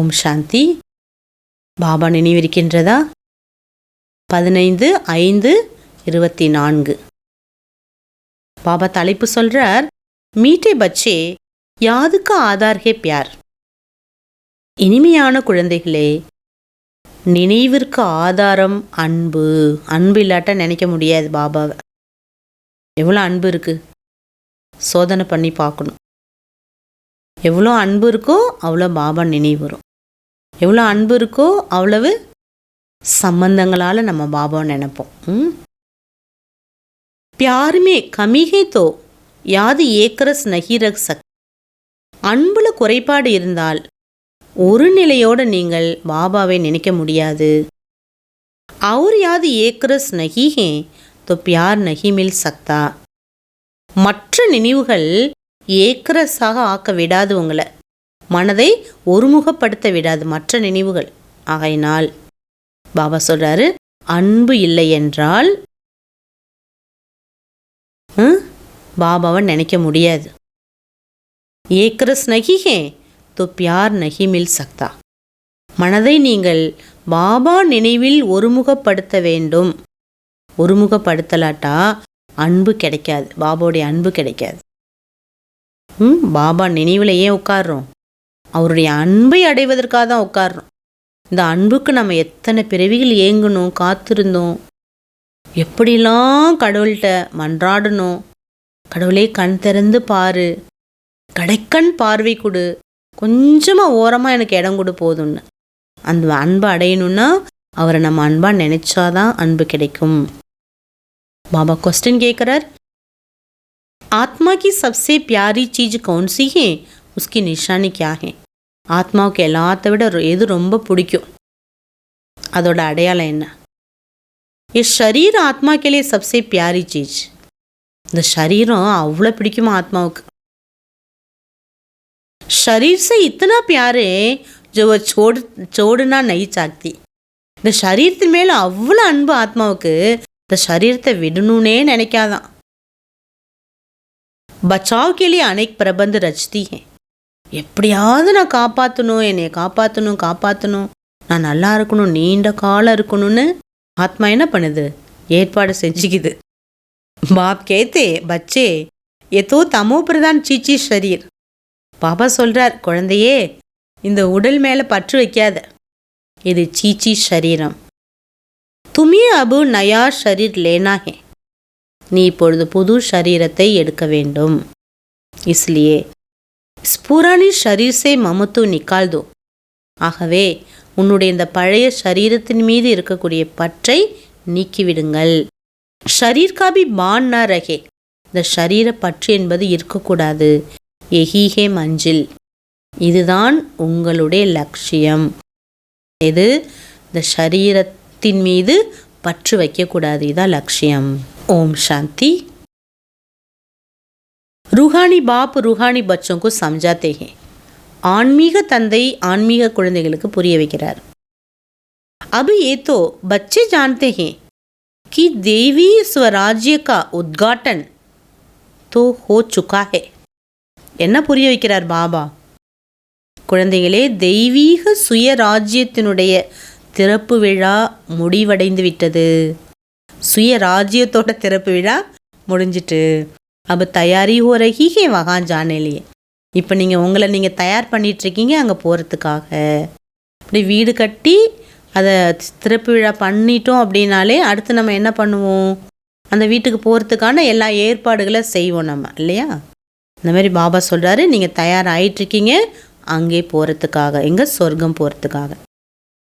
ஓம் சாந்தி. பாபா நினைவிருக்கின்றதா? பதினைந்து ஐந்து இருபத்தி நான்கு பாபா தலைப்பு சொல்கிறார் மீட்டே பச்சே யாதுக்கு ஆதார் ஹே பியார்? இனிமையான குழந்தைகளே நினைவிற்கு ஆதாரம் அன்பு. அன்பு இல்லாட்ட நினைக்க முடியாது பாபாவை எவ்வளோ அன்பு இருக்கு? சோதனை பண்ணி பார்க்கணும். எவ்வளோ அன்பு இருக்கோ அவ்வளோ பாபா நினைவு வரும். எவ்வளோ அன்பு இருக்கோ அவ்வளவு சம்பந்தங்களால் நம்ம பாபாவை நினைப்போம். பியாருமே கமிகை தோ யாது ஏக்கரஸ் நகிரக் சக். அன்பில் குறைபாடு இருந்தால் ஒரு நிலையோடு நீங்கள் பாபாவை நினைக்க முடியாது. அவர் யாது ஏக்கரஸ் நகிஹே தோ பியார் நகிமில் சக்தா. மற்ற நினைவுகள் ஏக்கரஸாக ஆக்க விடாது உங்களை. மனதை ஒருமுகப்படுத்த விடாது மற்ற நினைவுகள். ஆகையினால் பாபா சொல்கிறாரு அன்பு இல்லை என்றால் பாபாவை நினைக்க முடியாது. ஏக்கரஸ் நகிஹே தோ பியார் நகிமில் சக்தா. மனதை நீங்கள் பாபா நினைவில் ஒருமுகப்படுத்த வேண்டும். ஒருமுகப்படுத்தலாட்டா அன்பு கிடைக்காது. பாபாவுடைய அன்பு கிடைக்காது. ம் பாபா நினைவுலையே உட்காடுறோம் அவருடைய அன்பை அடைவதற்காக தான் உட்கார்றோம் இந்த அன்புக்கு நம்ம எத்தனை பிறவிகள் ஏங்கணும் காத்திருந்தோம் எப்படிலாம் கடவுள்கிட்ட மன்றாடணும் கடவுளே கண் திறந்து பாரு கடைக்கண் பார்வை கொடு கொஞ்சமாக ஓரமாக எனக்கு இடம் கொடு போதும்னு அந்த அன்பை அடையணும்னா அவரை நம்ம அன்பாக நினைச்சாதான் அன்பு கிடைக்கும் பாபா क्वेश्चन கேட்குறார் आत्मा की सबसे प्यारी चीज कौन सी है उसकी நிஷானி கியா ஹே ஆத்மாவுக்கு எல்லாத்த விட எது ரொம்ப பிடிக்கும்? அதோட அடையாளம் என்ன? என் शरीर आत्मा के लिए सबसे प्यारी இந்த शरीரம் அவ்வளோ பிடிக்குமா ஆத்மாவுக்கு? शरीर से इतना प्यार है जो वो छोड़ छोड़ना இந்த சரீரத்தின் மேலே அவ்வளோ அன்பு ஆத்மாவுக்கு இந்த சரீரத்தை விடணும்னே நினைக்காதான்। பச்சாவ் கே லியே அனைக் பிரபந்த் ரச்தி எப்படியாவது நான் காப்பாற்றணும் என்னை காப்பாற்றணும் காப்பாற்றணும் நான் நல்லா இருக்கணும் நீண்ட காலம் இருக்கணும்னு ஆத்மா என்ன பண்ணுது? ஏற்பாடு செஞ்சுக்குது. பாப் கேத்தே பச்சே எதோ தமோ பிரதான் சீச்சி ஷரீர். பாபா சொல்கிறார் குழந்தையே இந்த உடல் மேலே பற்று வைக்காத. இது சீச்சி ஷரீரம். துமி அபு நயா ஷரீர் லேனாகே. நீ இப்பொழுது புது ஷரீரத்தை எடுக்க வேண்டும். இஸ்லியே. ஸ்புராணி ஷரீர்ஸை மமத்து நிக்கால்தோ ஆகவே உன்னுடைய இந்த பழைய சரீரத்தின் மீது இருக்கக்கூடிய பற்றை நீக்கிவிடுங்கள். ஷரீர்காபி பான் ந ரகே. இந்த ஷரீர பற்று என்பது இருக்கக்கூடாது. எஹிஹே மஞ்சில். இதுதான் உங்களுடைய லட்சியம். இது இந்த சரீரத்தின் மீது பற்று வைக்கக்கூடாது. இதுதான் லட்சியம். ஓம் சாந்தி. रूहानी बाप रूहानी बच्चों को समझाते हैं ஆன்மீக தந்தை ஆன்மீக குழந்தைகளுக்கு புரிய வைக்கிறார் अब ये तो बच्चे जानते हैं कि देवी स्वराज्य का उद्घाटन तो हो चुका है என்ன புரிய வைக்கிறார் பாபா குழந்தைகளே தெய்வீக சுயராஜ்யத்தினுடைய திறப்பு விழா முடிவடைந்து விட்டது சுயராஜ்யத்தோட திறப்பு விழா முடிஞ்சிட்டு अब தயாரி हो रही है वहाँ जाने लिए இப்போ நீங்கள் உங்களை நீங்கள் தயார் பண்ணிட்டு இருக்கீங்க அங்கே போகிறதுக்காக இப்படி வீடு கட்டி அதை திறப்பு விழா பண்ணிட்டோம் அப்படின்னாலே அடுத்து நம்ம என்ன பண்ணுவோம் அந்த வீட்டுக்கு போகிறதுக்கான எல்லா ஏற்பாடுகளை செய்வோம் நம்ம இல்லையா இந்த மாதிரி பாபா சொல்கிறாரு நீங்கள் தயார் ஆயிட்டு இருக்கீங்க அங்கே போகிறதுக்காக எங்கே சொர்க்கம் போகிறதுக்காக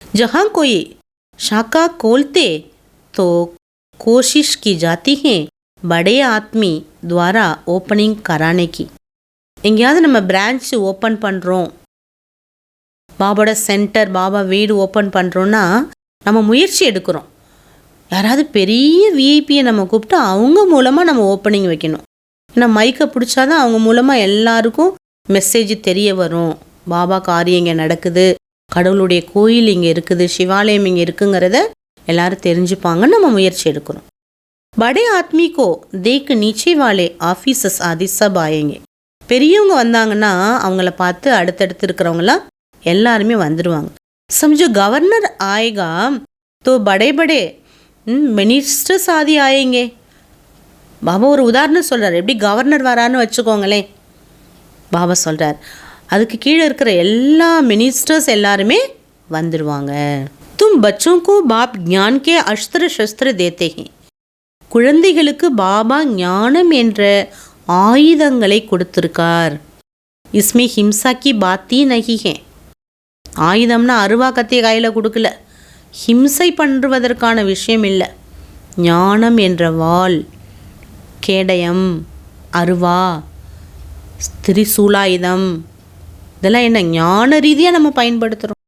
जहाँ कोई शाखा खोलते तो कोशिश की जाती है படே ஆத்மி துவாரா ஓப்பனிங் கரானேக்கு. எங்கேயாவது நம்ம பிரான்ச் ஓப்பன் பண்ணுறோம் பாபாவோட சென்டர் பாபா வீடு ஓப்பன் பண்ணுறோன்னா நம்ம முயற்சி எடுக்கிறோம். யாராவது பெரிய விஐபியை நம்ம கூப்பிட்டு அவங்க மூலமாக நம்ம ஓப்பனிங் வைக்கணும். ஏன்னா மைக்கை பிடிச்சாதான் அவங்க மூலமாக எல்லாருக்கும் மெசேஜ் தெரிய வரும். பாபா காரியம் இங்கே நடக்குது? கடவுளுடைய கோயில் இங்கே இருக்குது சிவாலயம் இங்கே இருக்குங்கிறத எல்லாரும் தெரிஞ்சுப்பாங்கன்னு நம்ம முயற்சி எடுக்கிறோம். படே ஆத்மி கோ தேக்கு நீச்சே வாலே ஆஃபீஸஸ் ஆதி சப் ஆயேங்க பெரியவங்க வந்தாங்கன்னா அவங்கள பார்த்து அடுத்தடுத்து இருக்கிறவங்களாம் எல்லாருமே வந்துடுவாங்க समझो गवर्नर आएगा तो बड़े बड़े மினிஸ்டர்ஸ் ஆதி ஆயேங்க பாபா ஒரு உதாரணம் சொல்கிறார் எப்படி கவர்னர் வரான்னு வச்சுக்கோங்களேன் பாபா சொல்கிறார் அதுக்கு கீழே இருக்கிற எல்லா மினிஸ்டர்ஸ் எல்லாருமே வந்துடுவாங்க தும் பச்சோं को बाप ज्ञान के अस्त्र शस्त्र देते हैं குழந்தைகளுக்கு பாபா ஞானம் என்ற ஆயுதங்களை கொடுத்திருக்கார். இஸ்மே ஹிம்சாக்கி பாத்தி நகிகே ஆயுதம்னா அருவா கத்திய கையில் கொடுக்கல. ஹிம்சை பண்ணுவதற்கான விஷயம் இல்லை. ஞானம் என்ற வாள் கேடயம் அருவா திரிசூலாயுதம் இதெல்லாம் என்ன ஞான ரீதியாக நம்ம பயன்படுத்துகிறோம்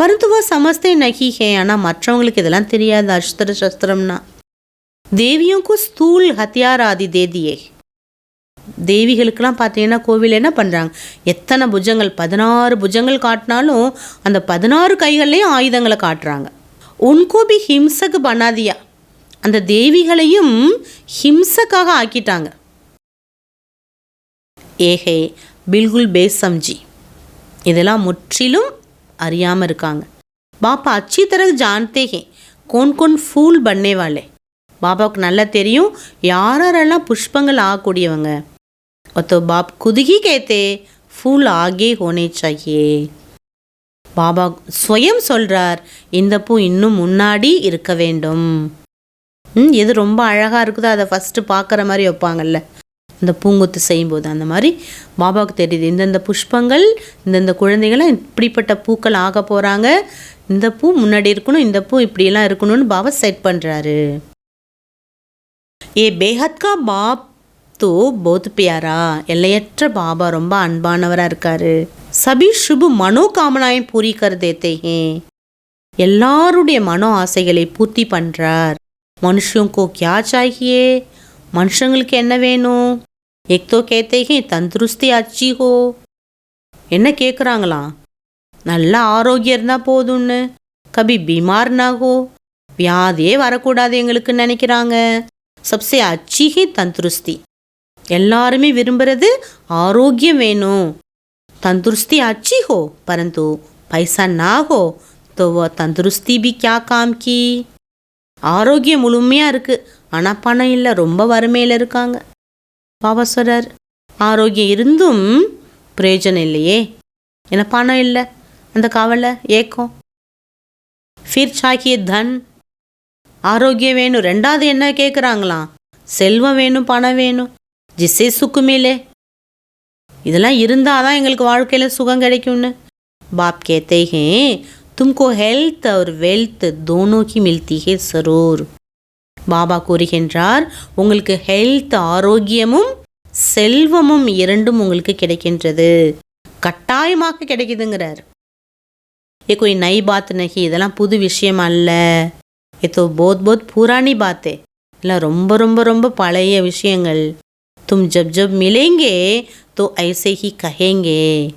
பருத்துவ சமஸ்தை நகிகே ஆனால் மற்றவங்களுக்கு இதெல்லாம் தெரியாது அஸ்திர சஸ்திரம்னா. தேவியும் ஸ்தூல் ஹத்தியாராதி தேதியே. தேவிகளுக்கெல்லாம் பார்த்தீங்கன்னா கோவில் என்ன பண்ணுறாங்க எத்தனை புஜங்கள்? பதினாறு புஜங்கள் காட்டினாலும் அந்த பதினாறு கைகள்லேயும் ஆயுதங்களை காட்டுறாங்க. உன்கோபி ஹிம்சக்கு பண்ணாதியா? அந்த தேவிகளையும் ஹிம்சக்காக ஆக்கிட்டாங்க. ஏஹே பில்குல் பேசம்ஜி இதெல்லாம் முற்றிலும் அறியாமல் இருக்காங்க. பாப்பா அச்சி தரகு ஜான்தே ஹே கோன் கோன் ஃபூல் பண்ணேவாளே. பாபாவுக்கு நல்லா தெரியும் யாரெல்லாம் புஷ்பங்கள் ஆகக்கூடியவங்க तो बाप खुद ही कहते फूल आगे होने चाहिए பாபா ஸ்வயம் சொல்கிறார் இந்த பூ இன்னும் முன்னாடி இருக்க வேண்டும் ம் எது ரொம்ப அழகாக இருக்குதோ அதை ஃபஸ்ட்டு பார்க்குற மாதிரி வைப்பாங்கல்ல இந்த பூங்குத்து செய்யும்போது அந்த மாதிரி பாபாவுக்கு தெரியுது இந்தந்த புஷ்பங்கள் இந்தந்த குழந்தைகளும் இப்படிப்பட்ட பூக்கள் ஆக போகிறாங்க இந்த பூ முன்னாடி இருக்கணும் இந்த பூ இப்படியெல்லாம் இருக்கணும்னு பாபா செட் பண்ணுறாரு ஏ பேஹத்கா பாப் தோ போத் பியாரா. எல்லையற்ற பாபா ரொம்ப அன்பானவராக இருக்காரு. சபி சுபு மனோகாமனாயும் பூரி கர் தேத்தே எல்லாருடைய மனோ ஆசைகளை பூர்த்தி பண்ணுறார் மனுஷங்கோ கியா சாகியே? மனுஷங்களுக்கு என்ன வேணும்? எக்தோ கேத்தேகே தந்துருஸ்தி அச்சி ஹோ. என்ன கேட்குறாங்களாம் நல்ல ஆரோக்கியம் இருந்தால் போதும்னு. கபி பீமார் நாகோ வியாதியே வரக்கூடாது எங்களுக்கு நினைக்கிறாங்க. சப்சே அச்சிகி தந்துருஸ்தி. எல்லாருமே விரும்புகிறது ஆரோக்கியம் வேணும். தந்துருஸ்தி அச்சிகோ பரந்து பைசா நா ஹோ தந்துருஸ்தி பி கியா காம் கி. ஆரோக்கியம் முழுமையாக இருக்குது ஆனால் பணம் இல்லை ரொம்ப வறுமையில் இருக்காங்க. பாபா ஆரோக்கியம் இருந்தும் பிரயோஜனம் இல்லையே. ஏன்னா பணம் இல்லை. அந்த கவலை ஏக்கம். ஃபிர் சாக்கிய தன் ஆரோக்கியம் வேணும். ரெண்டாவது என்ன கேட்குறாங்களாம் செல்வம் வேணும் பணம் வேணும். ஜிசே சுக்குமேலே இதெல்லாம் இருந்தால் தான் எங்களுக்கு வாழ்க்கையில் சுகம் கிடைக்கும்னு. பாப் கேத்தேகே தும்கோ ஹெல்த் அவர் வெல்த் தோனோக்கி மில்தி ஹே சரூர். பாபா கூறுகின்றார் உங்களுக்கு ஹெல்த் ஆரோக்கியமும் செல்வமும் இரண்டும் உங்களுக்கு கிடைக்கின்றது. கட்டாயமாக கிடைக்குதுங்கிறார். ஏ கோய் நை பாத் நகி இதெல்லாம் புது விஷயம் அல்ல. એ તો બહુ બહુ પુરાની બાત હે એટલે ரொம்ப ரொம்ப ரொம்ப பழைய விஷயங்கள் தும் ஜப் ஜப் மிலேங்கே તો ஐசே ஹி கஹேங்கே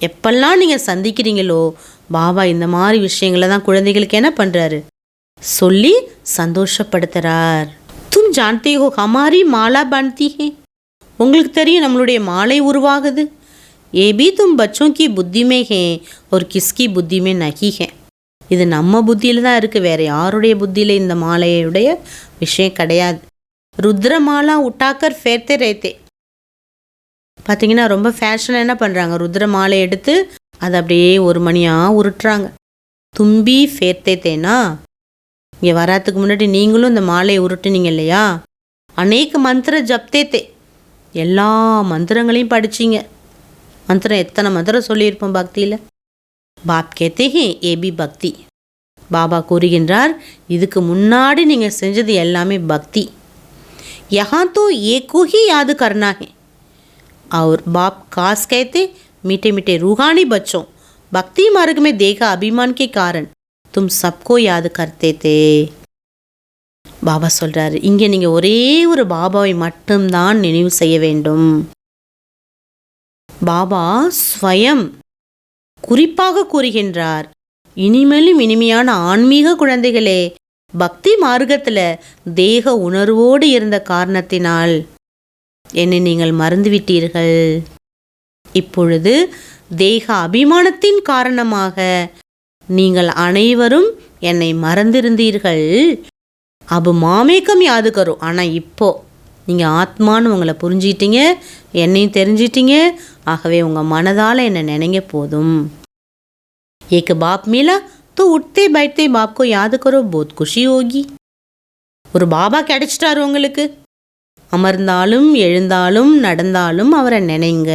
எப்பெல்லாம் நீங்கள் சந்திக்கிறீங்களோ பாபா இந்த மாதிரி விஷயங்களை தான் குழந்தைகளுக்கு என்ன பண்ணுறாரு சொல்லி சந்தோஷப்படுத்துகிறார் தும் ஜான்தே ஹோ ஹமாரி மாலா பான்தி ஹே உங்களுக்கு தெரியும் நம்மளுடைய மாலை உருவாகுது ஏபி தும் பச்சோம் கி புத்தி ஒரு கிஸ்கி புத்திமே நகி ஹே இது நம்ம புத்தியில் தான் இருக்குது வேறு யாருடைய புத்தியில் இந்த மாலையுடைய விஷயம் கிடையாது. ருத்ரமாலா உட்டாக்கர் ஃபேர்த்தே ரேத்தே. பார்த்தீங்கன்னா ரொம்ப ஃபேஷனாக என்ன பண்ணுறாங்க ருத்ர மாலை எடுத்து அதை அப்படியே ஒரு மணியாக உருட்டுறாங்க. தும்பி ஃபேர்த்தே தேனா? இங்கே வராதுக்கு முன்னாடி நீங்களும் இந்த மாலையை உருட்டுனீங்க இல்லையா? அநேக மந்திர ஜப்தே தே. எல்லா மந்திரங்களையும் படிச்சீங்க. மந்திரம் எத்தனை மந்திரம் சொல்லியிருப்போம் பக்தியில்? பாப் கேத்தே ஹே ஏபி பக்தி பாபா கூறுகின்றார் இதுக்கு முன்னாடி நீங்கள் செஞ்சது எல்லாமே பக்தி यहाँ तो एक को ही याद करना है और बाप खास कहते मीठे मीठे रूहानी बच्चों भक्ति मार्ग में देखा अभिमान के कारण तुम सबको याद करते थे பாபா சொல்கிறாரு இங்கே நீங்கள் ஒரே ஒரு பாபாவை மட்டும்தான் நினைவு செய்ய வேண்டும் பாபா ஸ்வயம் குறிப்பாக கூறுகின்றார். இனிமேலும் இனிமையான ஆன்மீக குழந்தைகளே பக்தி மார்க்கத்தில் தேக உணர்வோடு இருந்த காரணத்தினால் என்னை நீங்கள் மறந்துவிட்டீர்கள். இப்பொழுது தேக அபிமானத்தின் காரணமாக நீங்கள் அனைவரும் என்னை மறந்திருந்தீர்கள். அபு மாமேக்கம் யாது கரும் ஆனால் இப்போ நீங்கள் ஆத்மான்னு உங்களை புரிஞ்சிட்டீங்க என்னையும் தெரிஞ்சிட்டீங்க. ஆகவே உங்கள் மனதால் என்னை நினைங்க போதும். एक बाप मिला तो उठते बैठते बाप को याद करो बहुत खुशी होगी ஒரு பாபா கிடைச்சிட்டாரு உங்களுக்கு அமர்ந்தாலும் எழுந்தாலும் நடந்தாலும் அவரை நினைங்க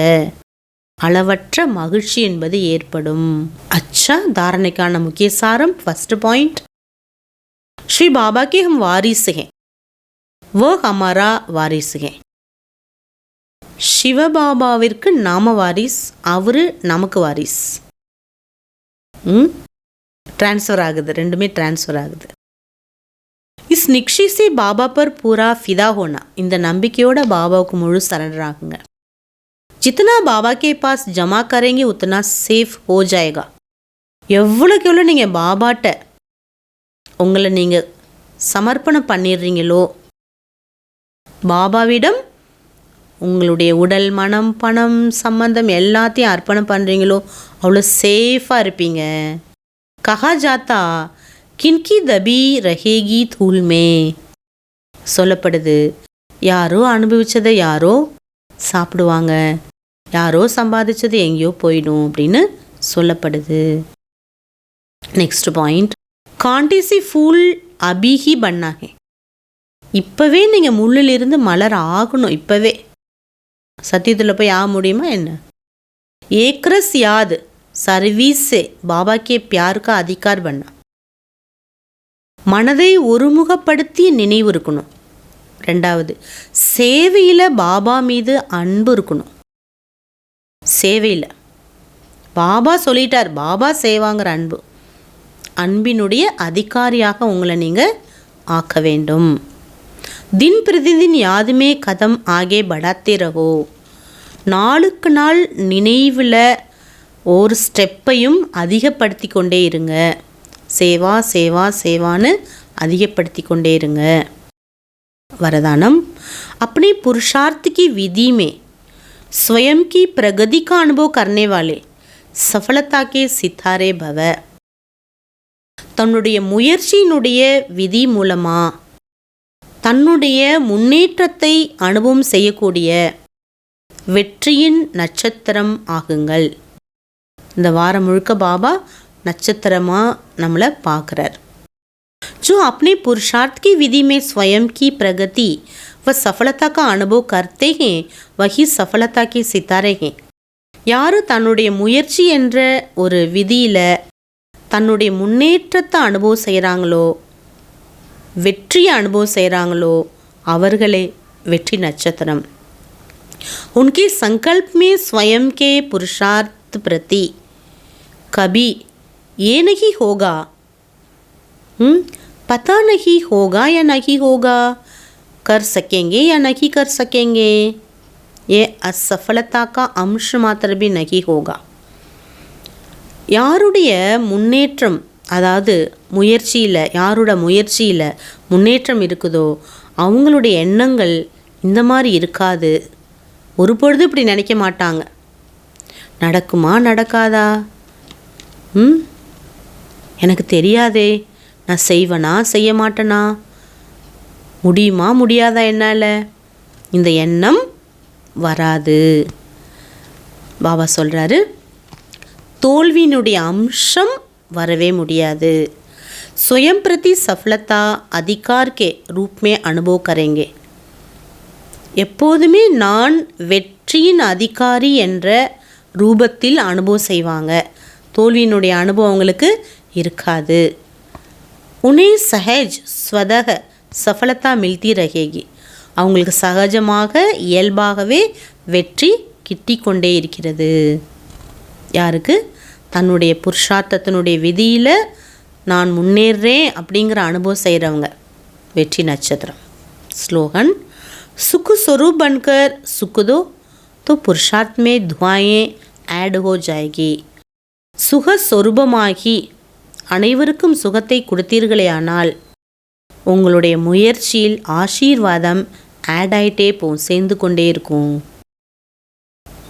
அளவற்ற மகிழ்ச்சி என்பது ஏற்படும் அச்சா தாரணைக்கான முக்கிய சாரம் ஃபர்ஸ்ட் பாயிண்ட் ஸ்ரீ பாபா के हम वारिस हैं वो हमारा वारिस हैं சிவபாபாவிற்கு நாம வாரிஸ் அவரு நமக்கு வாரிஸ் ம் ட்ரான்ஸ்ஃபர் ஆகுது ரெண்டுமே ட்ரான்ஸ்ஃபர் ஆகுது இஸ் நிக்ஷி से பாபா பர் பூரா ஃபிதா ஹோனா இந்த நம்பிக்கையோட பாபாவுக்கு முழு சரண்டர் ஆகுங்க जितना பாபா கே பாஸ் ஜமா கரேங்க உத்தனா சேஃப் ஹோ ஜாயேகா எவ்வளோக்கு எவ்வளோ நீங்கள் பாபாட்ட உங்களை நீங்கள் சமர்ப்பணம் பண்ணிடுறீங்களோ பாபாவிடம் உங்களுடைய உடல் மனம் பணம் சம்பந்தம் எல்லாத்தையும் அர்ப்பணம் பண்ணுறீங்களோ அவ்வளோ சேஃபாக இருப்பீங்க. கஹா ஜாத்தா கின்கி தபி ரஹேகி தூள்மே. சொல்லப்படுது யாரோ அனுபவித்ததை யாரோ சாப்பிடுவாங்க. யாரோ சம்பாதிச்சது எங்கேயோ போயிடும் அப்படின்னு சொல்லப்படுது. நெக்ஸ்ட் பாயிண்ட் காண்டிசி ஃபூல் அபிஹி பண்ணாங்க. இப்போவே நீங்கள் முள்ளிலிருந்து மலர் ஆகணும் இப்போவே. சத்தியத்தில் போய் ஆக முடியுமா என்ன? ஏக்ரஸ் யாது சர்வீஸே சே பாபா கே பியாருக்கா அதிகார் பண்ணா மனதை ஒருமுகப்படுத்தி நினைவு இருக்கணும். ரெண்டாவது சேவையில் பாபா மீது அன்பு இருக்கணும். சேவையில். பாபா சொல்லிட்டார் பாபா சேவாங்கிற அன்பு. அன்பினுடைய அதிகாரியாக உங்களை நீங்கள் ஆக்க வேண்டும். தின் பிரதிதின் யாதுமே கதம் ஆகே படாத்தே ரகோ நாளுக்கு நாள் நினைவில் ஒரு ஸ்டெப்பையும் அதிகப்படுத்தி கொண்டே இருங்க சேவா சேவா சேவான்னு அதிகப்படுத்தி கொண்டே இருங்க वरदानम अपने पुरुषार्थ की विधि में स्वयं की प्रगति का अनुभव करने वाले सफलता के सितारे भव தன்னுடைய முயற்சியினுடைய விதி மூலமா தன்னுடைய முன்னேற்றத்தை அனுபவம் செய்யக்கூடிய வெற்றியின் நட்சத்திரம் ஆகுங்கள் இந்த வாரம் முழுக்க பாபா நட்சத்திரமாக நம்மளை பார்க்குறார் जो अपने पुरुषार्थ की विधि में स्वयं की प्रगति व सफलता का अनुभव करते हैं वही सफलता के सितारे हैं யார் தன்னுடைய முயற்சி என்ற ஒரு விதியில் தன்னுடைய முன்னேற்றத்தை அனுபவம் செய்கிறாங்களோ வெற்றியை அனுபவம் செய்கிறாங்களோ அவர்களே வெற்றி நட்சத்திரம் उनके संकल्प में स्वयं के पुरुषार्थ प्रति कभी ये नहीं होगा हम्म, पता नहीं होगा या नहीं होगा कर सकेंगे या नहीं कर सकेंगे ये असफलता का अंश मात्र भी नहीं होगा யாருடைய முன்னேற்றம் அதாவது முயற்சியில் யாரோட முயற்சியில் முன்னேற்றம் இருக்குதோ அவங்களுடைய எண்ணங்கள் இந்த மாதிரி இருக்காது. ஒரு பொழுது இப்படி நினைக்க மாட்டாங்க. நடக்குமா நடக்காதா? ம்? எனக்கு தெரியாதே. நான் செய்வேனா செய்ய மாட்டேனா? முடியுமா முடியாதா என்னால்? இந்த எண்ணம் வராது. பாபா சொல்கிறாரு தோல்வியினுடைய அம்சம் வரவே முடியாது स्वयं प्रति सफलता अधिकार के रूप में अनुभव करेंगे எப்போதுமே நான் வெற்றியின் அதிகாரி என்ற ரூபத்தில் அனுபவம் செய்வாங்க தோல்வியினுடைய அனுபவம் அவங்களுக்கு இருக்காது உனே சஹஜ் ஸ்வதக சஃபலத்தா மில்தி ரகேகி அவங்களுக்கு சகஜமாக இயல்பாகவே வெற்றி கிட்டி கொண்டே இருக்கிறது யாருக்கு தன்னுடைய புருஷார்த்தத்தினுடைய விதியில் நான் முன்னேறேன் அப்படிங்கிற அனுபவம் செய்கிறவங்க வெற்றி நட்சத்திரம் ஸ்லோகன் सुख स्वरूप बनकर सुख दो तो पुरुषार्थ में धुआएं ऐड हो जाएगी சுக சொரூபமாகி அனைவருக்கும் சுகத்தை கொடுத்தீர்களேயானால் உங்களுடைய முயற்சியில் ஆசீர்வாதம் ஆட் ஆயிட்டே போகும் சேர்ந்து கொண்டே இருக்கும்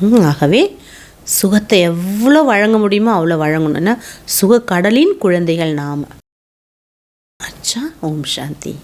ம், ஆகவே சுகத்தை எவ்வளோ வழங்க முடியுமோ அவ்வளோ வழங்கணும்னா சுக கடலின் குழந்தைகள் நாம். அச்சா ஓம் சாந்தி.